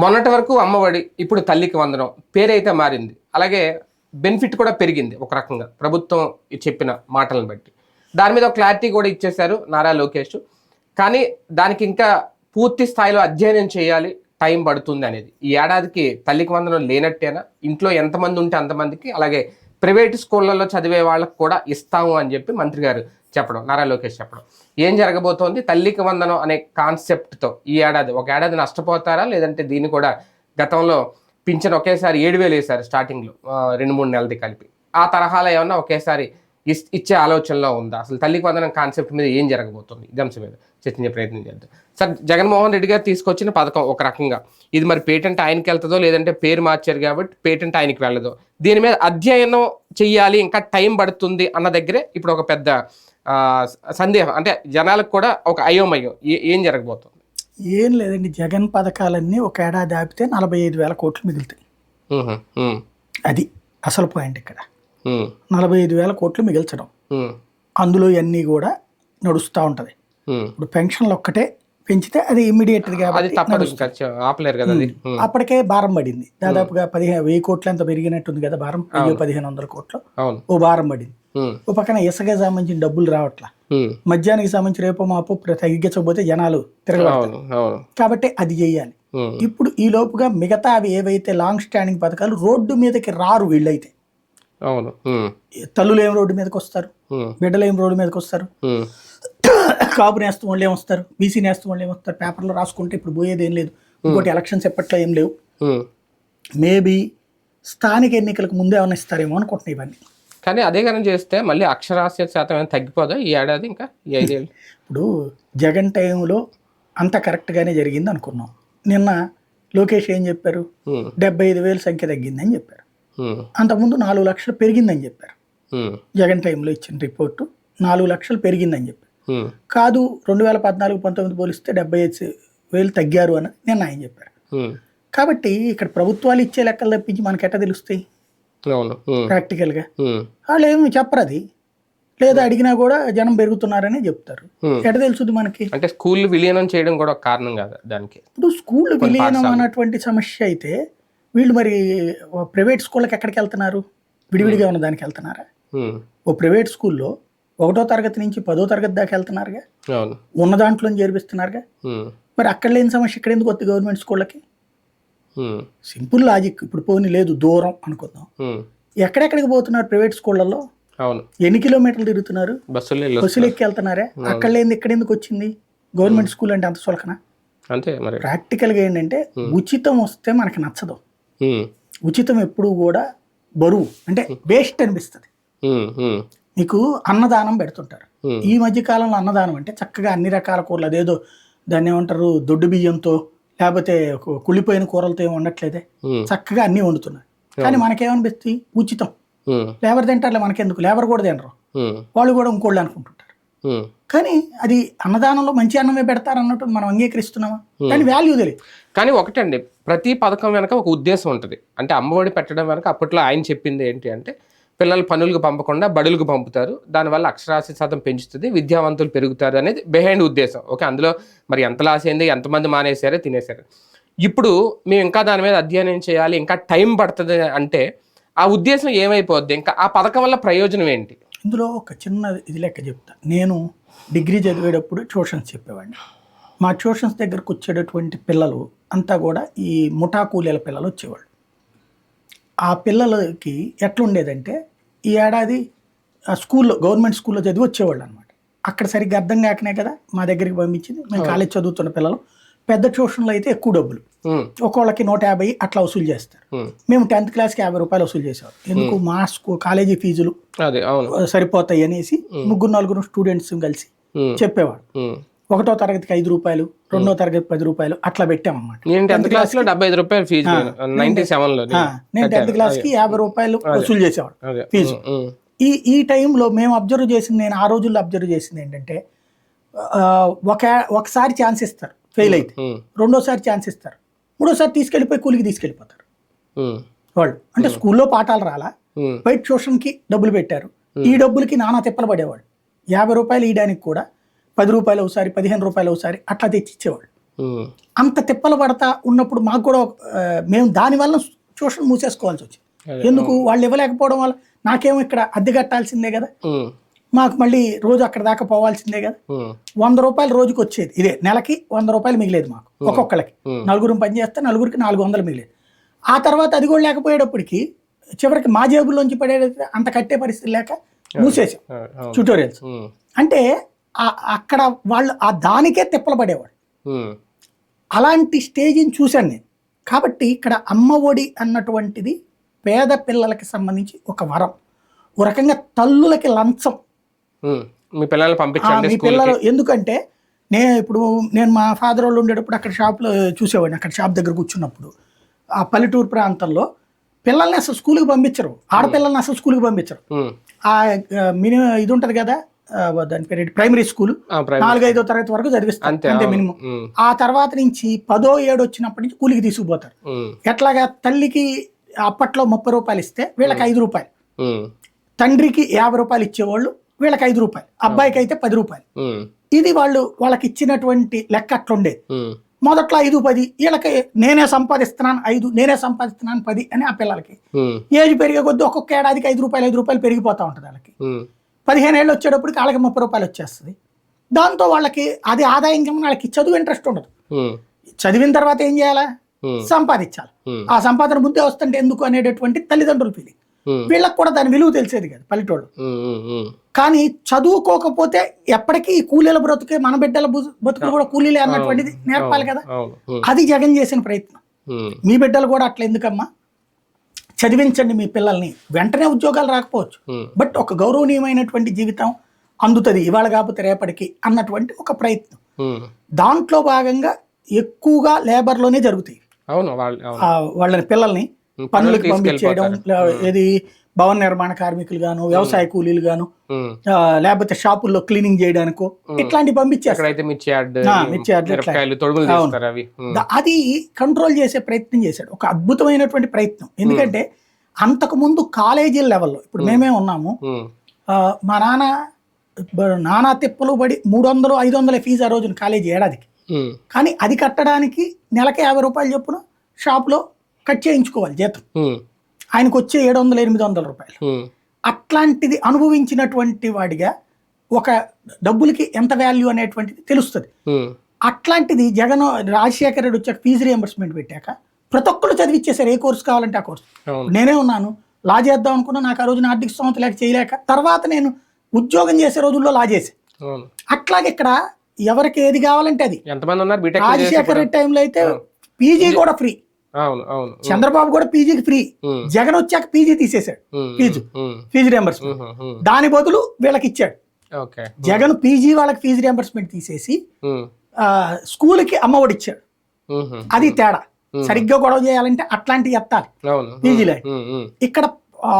మొన్నటి వరకు అమ్మఒడి ఇప్పుడు తల్లికి వందనం పేరైతే మారింది. అలాగే బెనిఫిట్ కూడా పెరిగింది ఒక రకంగా ప్రభుత్వం చెప్పిన మాటలను బట్టి. దాని మీద క్లారిటీ కూడా ఇచ్చేశారు నారా లోకేష్. కానీ దానికి ఇంకా పూర్తి స్థాయిలో అధ్యయనం చేయాలి టైం పడుతుంది అనేది. ఈ ఏడాదికి తల్లికి వందనం లేనట్టేనా? ఇంట్లో ఎంతమంది ఉంటే అంతమందికి? అలాగే ప్రైవేట్ స్కూళ్ళల్లో చదివే వాళ్ళకు కూడా ఇస్తాము అని చెప్పి మంత్రి గారు చెప్పడం నారా లోకేష్ చెప్పడం. ఏం జరగబోతోంది? తల్లికి వందనం అనే కాన్సెప్ట్తో ఈ ఏడాది. ఒక ఏడాది నష్టపోతారా? లేదంటే దీన్ని కూడా గతంలో పింఛన్ ఒకేసారి ఏడు వేలు వేశారు స్టార్టింగ్లో రెండు మూడు నెలది కలిపి. ఆ తరహాలో ఏమన్నా ఒకేసారి ఇస్- ఇచ్చే ఆలోచనలో ఉందా? అసలు తల్లికి వందనం కాన్సెప్ట్ మీద ఏం జరగబోతుంది? ఇది అంశం మీద చర్చించే ప్రయత్నం చేద్దాం. సార్ జగన్మోహన్ రెడ్డి గారు తీసుకొచ్చిన పథకం ఒక రకంగా. ఇది మరి పేటెంట్ ఆయనకి వెళ్తుందో లేదంటే పేరు మార్చారు కాబట్టి పేటెంట్ ఆయనకి వెళ్ళదో? దీని మీద అధ్యయనం చెయ్యాలి ఇంకా టైం పడుతుంది అన్న దగ్గరే ఇప్పుడు ఒక పెద్ద సందేహం. అంటే జనాలకు కూడా ఒక అయోమయం. ఏ- జరగబోతుంది? ఏం లేదండి. జగన్ పథకాలన్నీ ఒక ఏడాది ఆపితే నలభై ఐదు వేల కోట్లు మిగులుతాయి. అది అసలు పాయింట్ ఇక్కడ. నలభై ఐదు వేల కోట్లు మిగిల్చడం. అందులో ఇవన్నీ కూడా నడుస్తూ ఉంటుంది. ఇప్పుడు పెన్షన్లు ఒక్కటే పెంచితే అది ఇమ్మీడియట్ అది కాబట్టి తప్పదు ఇంకా చ- ఆపలేరు కదా అది. ఉమ్, అప్పటికే భారం పడింది. దాదాపుగా పదిహేను వెయ్యి కోట్లు ఎంత పెరిగినట్టుంది కదా భారం? వెయ్యి పదిహేను వందల కోట్లు. ఓ భారం పడింది. ఓ పక్కన ఇసుక సంబంధించిన డబ్బులు రావట్లా. మద్యానికి సంబంధించి రేపు మాపు తగ్గించకపోతే జనాలు తిరగబడతారు. అవును కాబట్టి అది చేయాలి. ఇప్పుడు ఈ లోపుగా మిగతా అవి ఏవైతే లాంగ్ స్టాండింగ్ పథకాలు రోడ్డు మీదకి రారు వీళ్ళైతే. అవును. తల్లులు ఏం రోడ్డు మీదకి వస్తారు? బిడ్డలు ఏం రోడ్డు మీదకి వస్తారు? కాపు నేస్తం వాళ్ళు ఏమొస్తారు బీసీ నేస్తం వాళ్ళు ఏమొస్తారు పేపర్లో రాసుకుంటే ఇప్పుడు పోయేది ఏం లేదు. ఇంకోటి ఎలక్షన్స్ ఎప్పట్లో ఏం లేవు. మేబీ స్థానిక ఎన్నికలకు ముందే ఏమైనా ఇస్తారేమో అనుకుంటున్నాయి ఇవన్నీ. కానీ అదే కనుక చేస్తే మళ్ళీ అక్షరాస్యత శాతం ఏమైనా తగ్గిపోదా ఈ ఏడాది ఇంకా? ఈ ఐదేళ్ళు? ఇప్పుడు జగన్ టైంలో అంత కరెక్ట్గానే జరిగింది అనుకున్నాం. నిన్న లోకేష్ ఏం చెప్పారు? డెబ్బై ఐదు వేల సంఖ్య తగ్గిందని చెప్పారు. అంతకుముందు నాలుగు లక్షలు పెరిగిందని చెప్పారు. జగన్ టైంలో ఇచ్చిన రిపోర్టు నాలుగు లక్షలు పెరిగిందని చెప్పారు. కాదు రెండు వేల పద్నాలుగు పంతొమ్మిది పోలిస్తే డెబ్బై ఐదు వేలు తగ్గారు అని నిన్న ఆయన చెప్పారు కాబట్టి ఇక్కడ ప్రభుత్వాలు ఇచ్చే లెక్కలు తప్పించి మనకి ఎట్ట తెలుస్తాయి ప్రాక్టికల్గా. వాళ్ళు ఏమి చెప్పరు అది? లేదా అడిగినా కూడా జనం పెరుగుతున్నారని చెప్తారు. ఎట తెలుస్తుంది మనకి? అంటే స్కూల్ విలీనం చేయడం కూడా ఒక కారణం కాదు దానికి. ఇప్పుడు స్కూల్ విలీనం అన్నటువంటి సమస్య అయితే వీళ్ళు మరి ప్రైవేట్ స్కూళ్ళకి ఎక్కడికి వెళ్తున్నారు? విడివిడిగా ఉన్న దానికి వెళ్తున్నారా? ఓ ప్రైవేట్ స్కూల్లో ఒకటో తరగతి నుంచి పదో తరగతి దాకా వెళ్తున్నారుగా? ఉన్న దాంట్లో చేర్పిస్తున్నారుగా? మరి అక్కడ లేని సమస్య ఇక్కడ ఎందుకు వస్తుంది గవర్నమెంట్ స్కూళ్ళకి? Simple logic. ఇప్పుడు పోనీ లేదు దూరం అనుకుందాం. ఎక్కడెక్కడికి పోతున్నారు ప్రైవేట్ స్కూళ్ళల్లో? అవును. ఎన్ని కిలోమీటర్లు తిరుగుతున్నారు? బస్సులు ఎక్కి వెళ్తున్నారే అక్కడ లేనిది ఇక్కడ ఎందుకు వచ్చింది? గవర్నమెంట్ స్కూల్ అంటే అంత సులకన? అంతే మరి. ప్రాక్టికల్గా ఏంటంటే ఉచితం వస్తే మనకి నచ్చదు. ఉచితం ఎప్పుడు కూడా బరువు అంటే వేస్ట్ అనిపిస్తుంది. మీకు అన్నదానం పెడుతుంటారు. ఈ మధ్య కాలంలో అన్నదానం అంటే చక్కగా అన్ని రకాల కూరలు అదేదో దాన్ని ఏమంటారు దొడ్డు బియ్యంతో లేకపోతే కుళ్ళిపోయిన కూరలతో ఏమి ఉండట్లేదే చక్కగా అన్నీ వండుతున్నారు. కానీ మనకేమనిపిస్తుంది? ఉచితం. లేబర్ తింటారులే మనకెందుకు? లేబర్ కూడా తినరు. వాళ్ళు కూడా ఇంకోళ్ళు అనుకుంటుంటారు. కానీ అది అన్నదానంలో మంచి అన్నమే పెడతారు అన్నట్టు మనం అంగీకరిస్తున్నామా? కానీ వాల్యూ తెలియదు. కానీ ఒకటండి ప్రతి పథకం వెనక ఒక ఉద్దేశం ఉంటుంది. అంటే అమ్మఒడి పెట్టడం వెనక అప్పట్లో ఆయన చెప్పింది ఏంటి అంటే పిల్లలు పనులకు పంపకుండా బడులకు పంపుతారు. దానివల్ల అక్షరాస్యత శాతం పెంచుతుంది విద్యావంతులు పెరుగుతారు అనేది బిహైండ్ ఉద్దేశం. ఓకే అందులో మరి ఎంత లాస్ అయింది ఎంతమంది మానేశారో తినేశారు. ఇప్పుడు మేము ఇంకా దాని మీద అధ్యయనం చేయాలి ఇంకా టైం పడుతుంది అంటే ఆ ఉద్దేశం ఏమైపోద్ది? ఇంకా ఆ పథకం వల్ల ప్రయోజనం ఏంటి? ఇందులో ఒక చిన్న ఇది లెక్క చెప్తా. నేను డిగ్రీ చదివేటప్పుడు ట్యూషన్స్ చెప్పేవాడిని. మా ట్యూషన్స్ దగ్గరకు వచ్చేటటువంటి పిల్లలు అంతా కూడా ఈ ముఠా కూలీల పిల్లలు వచ్చేవాళ్ళు. ఆ పిల్లలకి ఎట్లుండేదంటే ఈ ఏడాది ఆ స్కూల్లో గవర్నమెంట్ స్కూల్లో చదివి వచ్చేవాళ్ళు అనమాట అక్కడ సరిగ్గా అర్థం కాకనే కదా మా దగ్గరికి పంపించింది. మేము కాలేజ్ చదువుతున్న పిల్లలు. పెద్ద ట్యూషన్లో అయితే ఎక్కువ డబ్బులు. ఒక్కోళ్ళకి నూట యాభై అట్లా వసూలు చేస్తారు. మేము టెన్త్ క్లాస్కి యాభై రూపాయలు వసూలు చేసేవాళ్ళం. ఎందుకు మా స్కూల్ కాలేజీ ఫీజులు సరిపోతాయి అనేసి ముగ్గురు నలుగురు స్టూడెంట్స్ కలిసి చెప్పేవాడు. ఒకటో తరగతికి ఐదు రూపాయలు రెండో తరగతి పది రూపాయలు అట్లా పెట్టామన్నమాట. నేను టెన్త్ క్లాస్లో డెబ్బై ఐదు రూపాయలు ఫీజు నైన్టీ సెవెన్లో ఆ, నేను టెన్త్ క్లాస్కి యాభై రూపాయలు వసూలు చేసేవాడు ఫీజు. ఈ ఈ టైంలో మేము అబ్జర్వ్ చేసింది నేను ఆ రోజుల్లో అబ్జర్వ్ చేసింది ఏంటంటే ఒక ఒకసారి ఛాన్స్ ఇస్తారు ఫెయిల్ అయితే. రెండోసారి ఛాన్స్ ఇస్తారు. మూడోసారి తీసుకెళ్ళిపోయి కూలికి తీసుకెళ్ళిపోతారు. వాళ్ళు. అంటే స్కూల్లో పాఠాలు రాలా బయట ట్యూషన్కి డబ్బులు పెట్టారు. ఈ డబ్బులకి నానా తిప్పలు పడేవాళ్ళు. యాభై రూపాయలు ఇయడానికి కూడా పది రూపాయలు ఒకసారి పదిహేను రూపాయలు ఒకసారి అట్లా తెచ్చి ఇచ్చేవాళ్ళు అంత తిప్పలు పడతా ఉన్నప్పుడు మాకు కూడా మేము దానివల్ల ట్యూషన్ మూసేసుకోవాల్సి వచ్చింది. ఎందుకు? వాళ్ళు ఇవ్వలేకపోవడం వల్ల నాకేమో ఇక్కడ అద్దె కట్టాల్సిందే కదా. మాకు మళ్ళీ రోజు అక్కడ దాకా పోవాల్సిందే కదా. వంద రూపాయలు రోజుకి వచ్చేది. ఇదే నెలకి వంద రూపాయలు మిగిలేదు మాకు ఒక్కొక్కరికి Hmm. నలుగురు పని చేస్తే నలుగురికి నాలుగు వందలు మిగిలేదు. ఆ తర్వాత అది కూడా లేకపోయేటప్పటికి చివరికి మా జేబుల్లోంచి పడేది అంత కట్టే పరిస్థితి లేక మూసేసాం. ట్యూటోరియల్స్ అంటే అక్కడ వాళ్ళు ఆ దానికే తిప్పలు పడేవాడు ఉమ్, అలాంటి స్టేజ్ని చూశాను నేను. కాబట్టి ఇక్కడ అమ్మ ఒడి అన్నటువంటిది పేద పిల్లలకి సంబంధించి ఒక వరం. ఓ రకంగా తల్లులకి లంచం. మీ పంపించండి మీ పిల్లలు ఎందుకంటే నేను ఇప్పుడు నేను మా ఫాదర్ వాళ్ళు ఉండేటప్పుడు అక్కడ షాప్లో చూసేవాడిని అక్కడ షాప్ దగ్గర కూర్చున్నప్పుడు. ఆ పల్లెటూరు ప్రాంతంలో పిల్లల్ని అసలు స్కూల్కి పంపించరు. ఆడపిల్లల్ని అసలు స్కూల్కి పంపించరు. ఆ మినిమం ఇది ఉంటుంది కదా దాని పేరు? ప్రైమరీ స్కూల్ నాలుగైదో తరగతి వరకు చదివిస్తారు అంతే. మినిమం ఆ తర్వాత నుంచి పదో ఏడు వచ్చినప్పటి నుంచి కూలికి తీసుకుపోతారు. ఎట్లాగా తల్లికి అప్పట్లో ముప్పై రూపాయలు ఇస్తే వీళ్ళకి ఐదు రూపాయలు. తండ్రికి యాభై రూపాయలు ఇచ్చేవాళ్ళు వీళ్ళకి ఐదు రూపాయలు. అబ్బాయికి అయితే పది రూపాయలు. ఇది వాళ్ళు వాళ్ళకి ఇచ్చినటువంటి లెక్క అట్లుండేది. మొదట్లో ఐదు పది వీళ్ళకి నేనే సంపాదిస్తున్నాను ఐదు నేనే సంపాదిస్తున్నాను పది అని ఆ పిల్లలకి. ఏజ్ పెరిగే కొద్దీ ఒక్కొక్క ఏడాదికి ఐదు రూపాయలు ఐదు రూపాయలు పెరిగిపోతూ ఉంటుంది వాళ్ళకి. పదిహేను ఏళ్ళు వచ్చేటప్పటికి వాళ్ళకి ముప్పై రూపాయలు వచ్చేస్తుంది. దాంతో వాళ్ళకి అది ఆదాయం కింద వాళ్ళకి చదువు ఇంట్రెస్ట్ ఉండదు. చదివిన తర్వాత ఏం చేయాలా? సంపాదించాలి. ఆ సంపాదన ముందే వస్తుంటే ఎందుకు అనేటటువంటి తల్లిదండ్రుల ఫీలింగ్ వీళ్ళకి కూడా దాని విలువ తెలిసేది కాదు పల్లెటూళ్ళు. కానీ చదువుకోకపోతే ఎప్పటికీ ఈ కూలీల బ్రతుకే మన బిడ్డల బు- బతుకులు కూడా కూలీలే అన్నటువంటిది నేర్పాలి కదా. అది జగన్ చేసిన ప్రయత్నం. మీ బిడ్డలు కూడా అట్లా ఎందుకమ్మా? చదివించండి మీ పిల్లల్ని. వెంటనే ఉద్యోగాలు రాకపోవచ్చు. ఉమ్, బట్ ఒక గౌరవనీయమైనటువంటి జీవితం అందుతుంది. ఇవాళ కాకపోతే రేపటికి అన్నటువంటి ఒక ప్రయత్నం. ఉమ్. దాంట్లో భాగంగా ఎక్కువగా లేబర్లోనే జరుగుతాయి. అవును వాళ్ళని పిల్లల్ని ఉమ్, పనులకు పంపించేయడం ఏది భవన నిర్మాణ కార్మికులు గాను వ్యవసాయ కూలీలు గాను లేకపోతే షాపుల్లో క్లీనింగ్ చేయడానికో ఇట్లాంటివి పంపించేస్తారు. అది కంట్రోల్ చేసే ప్రయత్నం చేశాడు. ఒక అద్భుతమైనటువంటి ప్రయత్నం. ఎందుకంటే అంతకు ముందు కాలేజీ లెవెల్లో ఇప్పుడు మేమే. ఉన్నాము మా నాన్న నానా తిప్పలు పడి మూడు వందలు ఐదు వందల ఫీజు ఆ రోజున కాలేజీ ఏడాదికి. కానీ అది కట్టడానికి నెలకి యాభై రూపాయలు చొప్పున షాప్లో కట్ చేయించుకోవాలి జీతం. ఆయనకు వచ్చే ఏడు వందలు ఎనిమిది వందల రూపాయలు అట్లాంటిది అనుభవించినటువంటి వాడిగా ఒక డబ్బులకి ఎంత వాల్యూ అనేటువంటిది తెలుస్తుంది. అట్లాంటిది జగన్ రాజశేఖర రెడ్డి వచ్చాక ఫీజు రియంబర్స్మెంట్ పెట్టాక ప్రతి ఒక్కరు చదివిచ్చేసారు. ఏ కోర్సు కావాలంటే ఆ కోర్సు. నేనే ఉన్నాను. లా చేద్దాం అనుకున్నా నాకు ఆ రోజున ఆర్థిక స్తోమత లేక చేయలేక తర్వాత నేను ఉద్యోగం చేసే రోజుల్లో లా చేసి అట్లాగే ఇక్కడ ఎవరికి ఏది కావాలంటే అది. రాజశేఖర రెడ్డి టైంలో అయితే పీజీ కూడా ఫ్రీ అవును అవును. చంద్రబాబు కూడా పీజీకి ఫ్రీ. జగన్ వచ్చాక పీజీ తీసేశాడు. ఫీజు. ఫీజు రియంబర్స్మెంట్ దాని బదులు వీళ్ళకి ఇచ్చాడు జగన్ పీజీ వాళ్ళకి ఫీజు రియంబర్స్మెంట్ తీసేసి ఉమ్, ఆ, స్కూల్కి అమ్మఒడి ఇచ్చాడు. అది తేడా. సరిగ్గా గొడవ చేయాలంటే అట్లాంటివి ఎత్తాలి. పీజీలే. ఇక్కడ ఆ,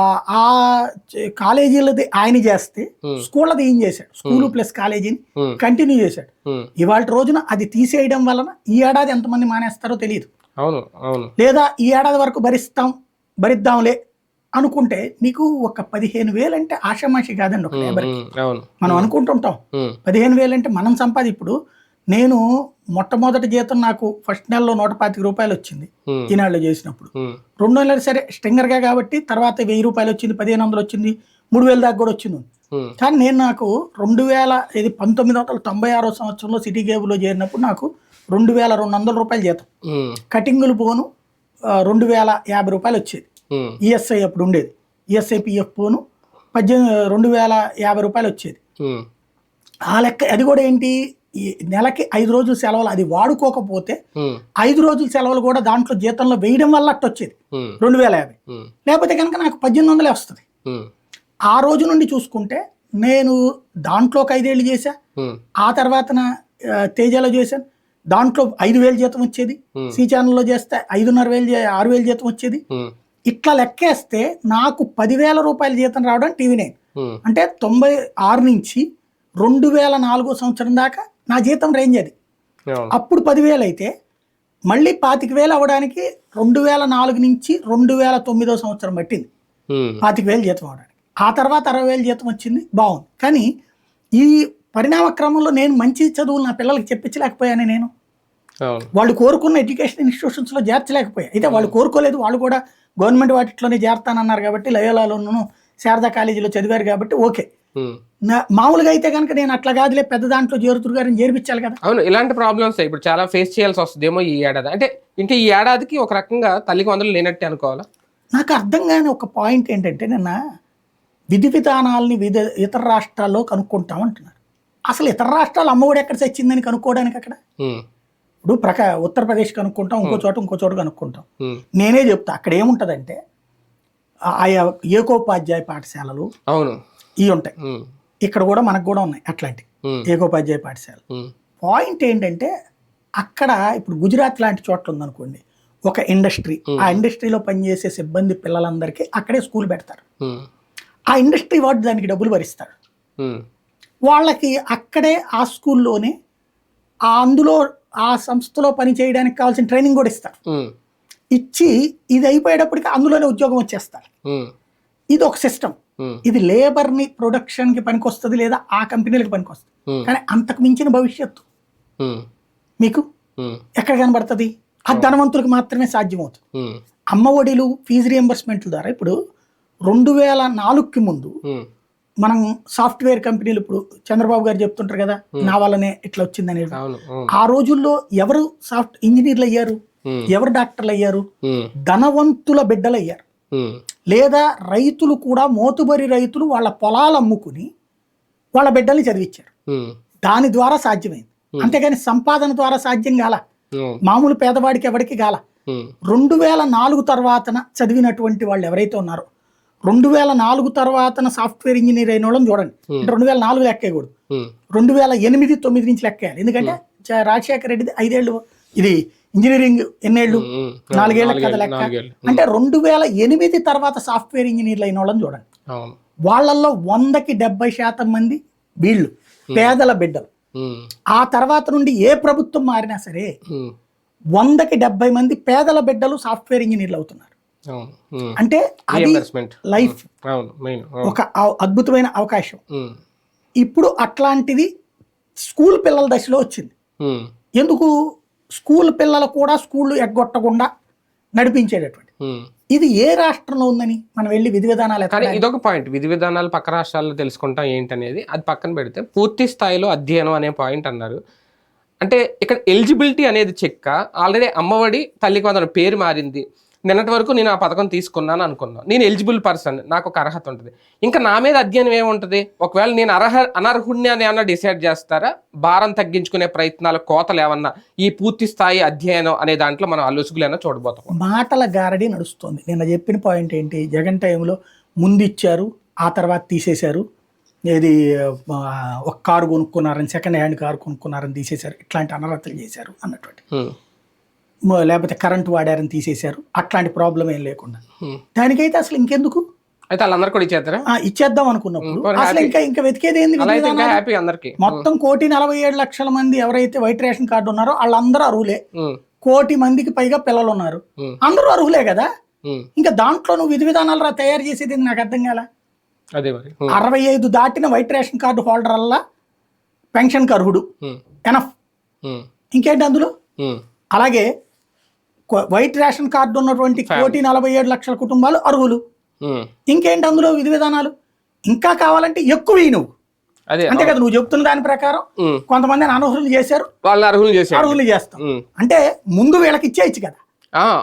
కాలేజీలది ఆయన చేస్తే. స్కూళ్ళది ఏం చేశాడు? స్కూల్ ప్లస్ కాలేజీని కంటిన్యూ చేశాడు. ఇవాళ రోజున అది తీసేయడం వలన ఈ ఏడాది ఎంతమంది మానేస్తారో తెలియదు అవును అవును. లేదా ఈ ఏడాది వరకు భరిస్తాం భరిద్దాంలే అనుకుంటే నీకు ఒక పదిహేను వేలు అంటే ఆషామాషి కాదండి ఒక లేబర్కి అవును. మనం అనుకుంటుంటాం. పదిహేను వేలు అంటే మనం సంపాది ఇప్పుడు నేను మొట్టమొదటి జీతం నాకు ఫస్ట్ నెలలో నూట పాతిక రూపాయలు వచ్చింది ఉమ్, ఈనాళ్ళు చేసినప్పుడు. రెండు నెలలు సరే స్టింగర్గా కాబట్టి తర్వాత వెయ్యి రూపాయలు వచ్చింది పదిహేను వందలు వచ్చింది మూడు వేల దాకా కూడా వచ్చింది. కానీ నేను నాకు రెండు వేల ఇది పంతొమ్మిది వందల తొంభై ఆరో సంవత్సరంలో సిటీ కేబుల్లో చేరినప్పుడు నాకు రెండు వేల రెండు వందల రూపాయలు జీతం. కటింగులు పోను రెండు వేల యాభై రూపాయలు వచ్చేది. ఈఎస్ఐ అప్పుడు ఉండేది. ఈఎస్ఐ పిఎఫ్ పోను పద్దెనిమిది రెండు వేల యాభై రూపాయలు వచ్చేది. ఆ లెక్క అది కూడా ఏంటి? ఈ నెలకి ఐదు రోజులు సెలవులు అది వాడుకోకపోతే ఐదు రోజుల సెలవులు కూడా దాంట్లో జీతంలో వేయడం వల్ల అట్ట వచ్చేది. రెండు వేల యాభై. లేకపోతే కనుక నాకు పద్దెనిమిది వందలే వస్తుంది. ఆ రోజు నుండి చూసుకుంటే నేను దాంట్లో ఒక ఐదేళ్ళు చేశా. ఆ తర్వాత తేజాలో చేశాను. దాంట్లో ఐదు వేలు జీతం వచ్చేది. సి ఛానల్లో చేస్తే ఐదున్నర వేలు ఆరు వేలు జీతం వచ్చేది. ఇట్లా లెక్కేస్తే నాకు పదివేల రూపాయల జీతం రావడం టీవీ నైన్. అంటే తొంభై ఆరు నుంచి రెండు వేల నాలుగో సంవత్సరం దాకా నా జీతం రేంజ్ అది. అప్పుడు పదివేలు అయితే మళ్ళీ పాతిక వేలు అవ్వడానికి రెండు వేల నాలుగు నుంచి రెండు వేల తొమ్మిదో సంవత్సరం పట్టింది. పాతిక వేలు జీతం అవడానికి ఆ తర్వాత అరవై వేలు జీతం వచ్చింది. బాగుంది. కానీ ఈ పరిణామ క్రమంలో నేను మంచి చదువులు నా పిల్లలకి చెప్పించలేకపోయాను నేను. వాళ్ళు కోరుకున్న ఎడ్యుకేషన్ ఇన్స్టిట్యూషన్స్లో చేర్చలేకపోయాయి. అయితే వాళ్ళు కోరుకోలేదు వాళ్ళు కూడా గవర్నమెంట్ వాటిలోనే చేరతానన్నారు కాబట్టి లయోలాలోను శారదా కాలేజీలో చదివారు కాబట్టి ఓకే. మామూలుగా అయితే కనుక నేను అట్లా కాదులే పెద్ద దాంట్లో చేరుతురు గారిని చేర్పించాలి కదా. అవును ఇలాంటి ప్రాబ్లమ్స్ ఇప్పుడు చాలా ఫేస్ చేయాల్సి వస్తుందేమో ఈ ఏడాది. అంటే ఇంకా ఈ ఏడాదికి ఒక రకంగా తల్లికి వందలు లేనట్టే అనుకోవాలా? నాకు అర్థం కాని ఒక పాయింట్ ఏంటంటే నిన్న విధి విధానాలని విధ ఇతర రాష్ట్రాల్లో కనుక్కుంటాం అంటున్నారు. అసలు ఇతర రాష్ట్రాలు అమ్మఒడి ఎక్కడ తెచ్చిందని కనుక్కోవడానికి అక్కడ. ఇప్పుడు ప్రకా ఉత్తరప్రదేశ్ కనుక్కుంటాం ఇంకో చోట ఇంకో చోట కనుక్కుంటాం. నేనే చెప్తా అక్కడ ఏముంటుందంటే ఆయా ఏకోపాధ్యాయ పాఠశాలలు అవును ఇవి ఉంటాయి. ఇక్కడ కూడా మనకు కూడా ఉన్నాయి అట్లాంటి. ఏకోపాధ్యాయ పాఠశాల. పాయింట్ ఏంటంటే అక్కడ ఇప్పుడు గుజరాత్ లాంటి చోట్ల ఉందనుకోండి ఒక ఇండస్ట్రీ ఆ ఇండస్ట్రీలో పనిచేసే సిబ్బంది పిల్లలందరికీ అక్కడే స్కూల్ పెడతారు. ఆ ఇండస్ట్రీ వాడు దానికి డబ్బులు భరిస్తాడు. వాళ్ళకి అక్కడే ఆ స్కూల్లోనే అందులో ఆ సంస్థలో పని చేయడానికి కావాల్సిన ట్రైనింగ్ కూడా ఇస్తారు. ఇచ్చి ఇది అయిపోయేటప్పటికి అందులోనే ఉద్యోగం వచ్చేస్తారు. ఇది ఒక సిస్టమ్. ఇది లేబర్ని ప్రొడక్షన్కి పనికొస్తుంది లేదా ఆ కంపెనీలకు పనికొస్తుంది. కానీ అంతకు మించిన భవిష్యత్తు. మీకు. ఎక్కడ కనబడుతుంది ఆ ధనవంతులకు మాత్రమే సాధ్యమవుతుంది. అమ్మ ఒడిలు ఫీజు రియంబర్స్మెంట్ల ద్వారా ఇప్పుడు రెండు వేల నాలుగుకి ముందు. మనం సాఫ్ట్వేర్ కంపెనీలు ఇప్పుడు చంద్రబాబు గారు చెప్తుంటారు కదా నా వల్లనే ఇట్లా వచ్చింది అనేది ఆ రోజుల్లో ఎవరు సాఫ్ట్ ఇంజనీర్లు అయ్యారు. ఎవరు డాక్టర్లు అయ్యారు. ధనవంతుల బిడ్డలు అయ్యారు. లేదా రైతులు కూడా మోతుబరి రైతులు వాళ్ళ పొలాలు అమ్ముకుని వాళ్ళ బిడ్డల్ని చదివించారు. దాని ద్వారా సాధ్యమైంది అంతేగాని సంపాదన ద్వారా సాధ్యం కాల. మామూలు పేదవాడికి ఎవరికి గాల ఉమ్. రెండు వేల నాలుగు తర్వాతన చదివినటువంటి వాళ్ళు ఎవరైతే ఉన్నారో రెండు వేల నాలుగు తర్వాతన సాఫ్ట్వేర్ ఇంజనీర్ అయిన వాళ్ళని చూడండి. అంటే రెండు వేల నాలుగు లెక్కేయకూడదు. రెండు వేల ఎనిమిది తొమ్మిది నుంచి లెక్కేయాలి. ఎందుకంటే రాజశేఖర రెడ్డిది ఐదేళ్ళు. ఇది ఇంజనీరింగ్ ఎన్నేళ్ళు. నాలుగేళ్ళ కదా లెక్క. అంటే రెండు వేల ఎనిమిది తర్వాత సాఫ్ట్వేర్ ఇంజనీర్లు అయిన వాళ్ళని చూడండి. వాళ్ళల్లో వందకి డెబ్బై శాతం మంది వీళ్ళు పేదల బిడ్డలు. ఆ తర్వాత నుండి ఏ ప్రభుత్వం మారినా సరే. వందకి డెబ్బై మంది పేదల బిడ్డలు సాఫ్ట్వేర్ ఇంజనీర్లు అవుతున్నారు. అంటే అది లైఫ్ ఒక అద్భుతమైన అవకాశం. ఇప్పుడు అట్లాంటిది స్కూల్ పిల్లల దశలో వచ్చింది. ఎందుకు? స్కూల్ పిల్లలు కూడా స్కూళ్ళు ఎగ్గొట్టకుండా నడిపించేటటువంటి. ఇది ఏ రాష్ట్రంలో ఉందని మనం వెళ్ళి విధి విధానాలు కానీ ఇదొక పాయింట్. విధి విధానాలు పక్క రాష్ట్రాల్లో తెలుసుకుంటాం ఏంటనేది అది పక్కన పెడితే పూర్తి స్థాయిలో అధ్యయనం అనే పాయింట్ అన్నారు. అంటే ఇక్కడ ఎలిజిబిలిటీ అనేది చెక్క. ఆల్రెడీ అమ్మఒడి తల్లికి వందన పేరు మారింది. నిన్నటి వరకు నేను ఆ పథకం తీసుకున్నాను అనుకున్నాను నేను ఎలిజిబుల్ పర్సన్ నాకు ఒక అర్హత ఉంటుంది. ఇంకా నా మీద అధ్యయనం ఏముంటుంది? ఒకవేళ నేను అర్హ అనర్హుణ్ణి అని ఏమన్నా డిసైడ్ చేస్తారా? భారం తగ్గించుకునే ప్రయత్నాలు కోతలు ఏమన్నా ఈ పూర్తి స్థాయి అధ్యయనం అనే దాంట్లో మనం అలుసుగులైనా చూడబోతాం. మాటల గారడి నడుస్తుంది. నిన్న చెప్పిన పాయింట్ ఏంటి? జగన్ టైంలో ముందు ఇచ్చారు ఆ తర్వాత తీసేశారు. ఏది ఒక కారు కొనుక్కున్నారని సెకండ్ హ్యాండ్ కారు కొనుక్కున్నారని తీసేశారు. ఇట్లాంటి అనర్హతలు చేశారు అన్నటువంటి. లేకపోతే కరెంట్ వాడారని తీసేశారు. అట్లాంటి ప్రాబ్లం ఏం లేకుండా. దానికైతే అసలు ఇంకెందుకు? అయితే వాళ్ళందరూ కూడా ఇచ్చేద్దాం అనుకున్నప్పుడు అసలు ఇంకా ఇంకా వెతికేది ఏంది అందరికి. మొత్తం కోటి నలభై ఏడు లక్షల మంది ఎవరైతే వైట్ రేషన్ కార్డు ఉన్నారో వాళ్ళందరూ అర్హులే. కోటి మందికి పైగా పిల్లలు ఉన్నారు. అందరూ అర్హులే కదా? ఇంకా దాంట్లో నువ్వు విధి విధానాలు రా తయారు చేసేది నాకు అర్థం కాల? అదే మరి. ఉమ్. అరవై ఐదు దాటిన వైట్ రేషన్ కార్డు హోల్డర్ అల్లా పెన్షన్కి అర్హుడు. ఎనఫ్. ఇంకేంటి అందులో. అలాగే వైట్ రేషన్ కార్డు ఉన్నటువంటి కోటి నలభై ఏడు లక్షల కుటుంబాలు అర్హులు. ఇంకేంటి అందులో విధి విధానాలు? ఇంకా కావాలంటే ఎక్కువ నువ్వు. అదే అంతే కదా నువ్వు చెప్తున్న దాని ప్రకారం ఉమ్. కొంతమందిని అనర్హులు చేశారు. వాళ్ళని అర్హులు చేశారు. అర్హులు చేస్తాం. అంటే ముందు వీళ్ళకి ఇచ్చేయచ్చు కదా.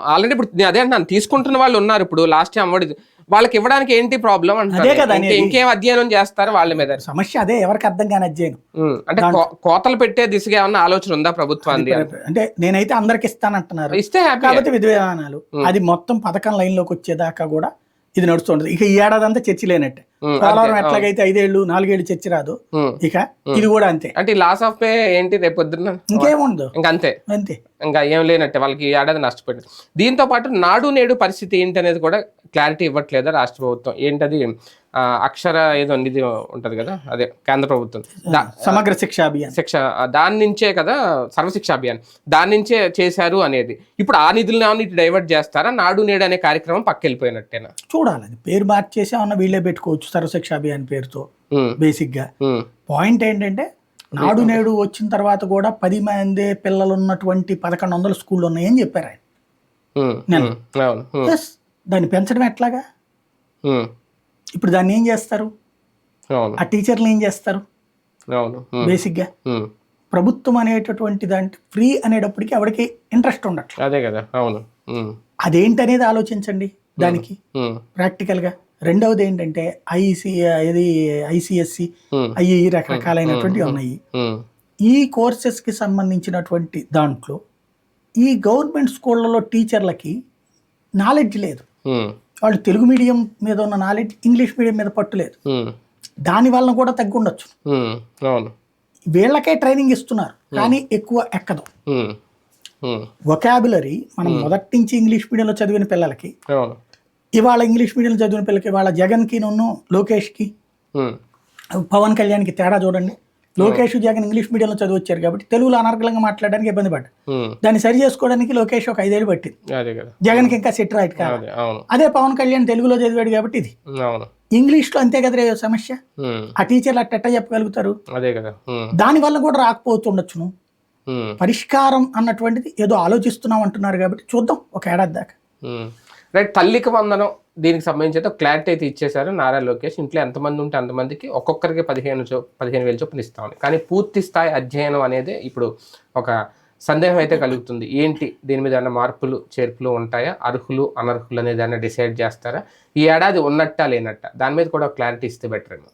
ఆల్రెడీ ఇప్పుడు అదే అంటాను తీసుకుంటున్న వాళ్ళు ఉన్నారు ఇప్పుడు. లాస్ట్ అమ్మడి వాళ్ళకి ఇవ్వడానికి ఏంటి ప్రాబ్లం అంటే. ఇంకేం అధ్యయనం చేస్తారు వాళ్ళ మీద? సమస్య అదే ఎవరికి అర్థం కాని అధ్యయనం. అంటే కోతలు పెట్టే దిశగా ఏమన్నా ఆలోచన ఉందా ప్రభుత్వానికి? అంటే నేనైతే అందరికి ఇస్తానంటున్నారు. ఇస్తే కాబట్టి విధి విధానాలు అది మొత్తం పథకం లైన్లోకి వచ్చేదాకా కూడా ఇది నడుస్తుంటది ఇక ఈ ఏడాది అంతా చర్చ లేనట్టే. పోలవరం ఎట్లాగైతే ఐదేళ్ళు నాలుగేళ్ళు చర్చ రాదు. ఇక ఇది కూడా అంతే. అంటే లాస్ ఆఫ్ పే ఏంటి రేపు పొద్దున్న? ఇంకేముండదు ఇంకా అంతే. అంతే. ఇంకా ఏం లేనట్టే వాళ్ళకి ఏడాది నష్టపోయింది. దీంతో పాటు నాడు నేడు పరిస్థితి ఏంటి అనేది కూడా క్లారిటీ ఇవ్వట్లేదా రాష్ట్ర ప్రభుత్వం? ఏంటది? అక్షర ఏదో నిధి ఉంటది కదా అదే కేంద్ర ప్రభుత్వం. సమగ్ర శిక్ష అభియాన్. శిక్ష దాని నుంచే కదా సర్వశిక్ష అభియాన్. దాని నుంచే చేశారు అనేది. ఇప్పుడు ఆ నిధులను డైవర్ట్ చేస్తారా? నాడు నేడు అనే కార్యక్రమం పక్క వెళ్ళిపోయినట్టేనా చూడాలి అది పేరు మార్చేసి ఏమన్నా వీళ్ళే పెట్టుకోవచ్చు. సర్వశిక్ష అభియాన్ పేరుతో బేసిక్గా పాయింట్ ఏంటంటే నాడు నేడు వచ్చిన తర్వాత కూడా పది మంది పిల్లలు ఉన్నటువంటి పదకొండు వందల స్కూళ్ళు ఉన్నాయని చెప్పారు ఆయన. నేను. దాన్ని పెంచడం ఎట్లాగా? ఇప్పుడు దాన్ని ఏం చేస్తారు? ఆ టీచర్లు ఏం చేస్తారు? బేసిక్గా. ప్రభుత్వం అనేటటువంటి దాంట్లో ఫ్రీ అనేటప్పటికి ఆవిడకి ఇంట్రెస్ట్ ఉండట్లేదు. అదే కదా. అవును. అదేంటనేది ఆలోచించండి దానికి. ఉమ్, ప్రాక్టికల్గా. రెండవది ఏంటంటే ఐసి ఇది ఐసిఎస్సి అవి రకరకాలైనటువంటివి ఉన్నాయి. ఈ కోర్సెస్కి సంబంధించినటువంటి దాంట్లో ఈ గవర్నమెంట్ స్కూళ్ళలో టీచర్లకి నాలెడ్జ్ లేదు. వాళ్ళు తెలుగు మీడియం మీద ఉన్న నాలెడ్జ్ ఇంగ్లీష్ మీడియం మీద పట్టు లేదు. ఉమ్, దాని వలన కూడా తగ్గి ఉండొచ్చు ఉమ్, అవును. వీళ్ళకే ట్రైనింగ్ ఇస్తున్నారు కానీ ఎక్కువ ఎక్కదు. వొకాబులరీ మనం మొదటి నుంచి ఇంగ్లీష్ మీడియంలో చదివిన పిల్లలకి ఇవాళ ఇంగ్లీష్ మీడియంలో చదివిన పిల్లలకి ఇవాళ జగన్కి నన్ను లోకేష్కి పవన్ కళ్యాణ్కి తేడా చూడండి. లోకేష్ జగన్ ఇంగ్లీష్ మీడియంలో చదివి వచ్చారు కాబట్టి తెలుగులో అనర్గళంగా మాట్లాడడానికి ఇబ్బంది పడ్డారు. ఉమ్, దాన్ని సరి చేసుకోవడానికి లోకేష్ ఒక ఐదేళ్ళు పట్టింది. జగన్కి ఇంకా సెట్ రైట్ కాదు. అదే పవన్ కళ్యాణ్ తెలుగులో చదివాడు కాబట్టి ఇది. అవును. ఇంగ్లీష్లో అంతే కదా సమస్య? ఆ టీచర్లు అట్ట చెప్పగలుగుతారు. అదే కదా. దాని వల్ల కూడా రాకపోతుండొచ్చును పరిష్కారం అన్నటువంటిది ఏదో ఆలోచిస్తున్నాం అంటున్నారు కాబట్టి చూద్దాం ఒక ఏడాది దాకా. రైట్ తల్లికి వందనం దీనికి సంబంధించి అయితే క్లారిటీ అయితే ఇచ్చేశారు నారా లోకేష్. ఇంట్లో ఎంతమంది ఉంటే అంతమందికి ఒక్కొక్కరికి పదిహేను చొ పదిహేను వేలు చొప్పున ఇస్తామని. కానీ పూర్తి స్థాయి అధ్యయనం అనేది ఇప్పుడు ఒక సందేహం అయితే కలుగుతుంది. ఏంటి? దీని మీద ఏమైనా మార్పులు చేర్పులు ఉంటాయా? అర్హులు అనర్హులు అనేది ఏమైనా డిసైడ్ చేస్తారా? ఈ ఏడాది ఉన్నట్టా లేనట్టా? దాని మీద కూడా క్లారిటీ ఇస్తే బెటర్ ఏమో.